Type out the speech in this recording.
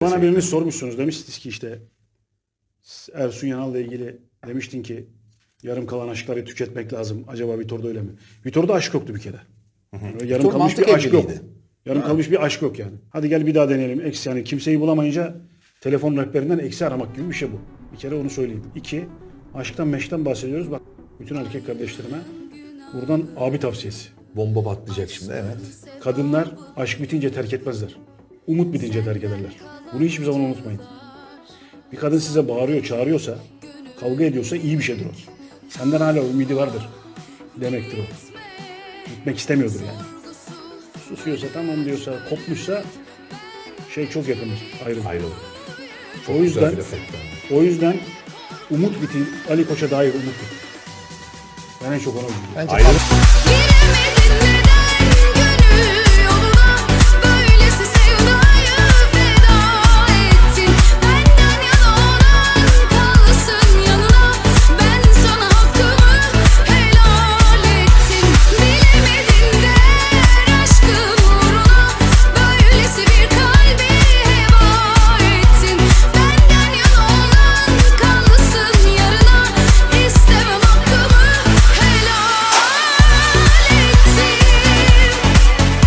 Bana biriniz sormuşsunuz. Demiştiniz ki işte Ersun Yanal'la ilgili demiştin ki yarım kalan aşkları tüketmek lazım. Acaba Vitor'da öyle mi? Vitor'da aşk yoktu bir kere. Öyle yarım Vitor kalmış bir aşk yok. Yarım kalmış bir aşk yok yani. Hadi gel bir daha deneyelim. Eksi yani kimseyi bulamayınca telefon rehberinden eksi aramak gibi bir şey bu. Bir kere onu söyleyeyim. İki, aşktan meşkten bahsediyoruz. Bak bütün erkek kardeşlerime buradan abi tavsiyesi. Bomba patlayacak şimdi evet. Kadınlar aşk bitince terk etmezler. Umut bitince terk ederler. Bunu hiçbir zaman unutmayın. Bir kadın size bağırıyor, çağırıyorsa, kavga ediyorsa iyi bir şeydir o. Senden hala ümidi vardır demektir o. Gitmek istemiyordur yani. Susuyorsa, tamam diyorsa, kopmuşsa şey çok yakındır, ayrılır. Ayrılır. O yüzden, o yüzden umut bitin, Ali Koç'a dair umut bitin. Ben en çok ona üzülüyorum. Bence Ayrılır. Bilemedin mi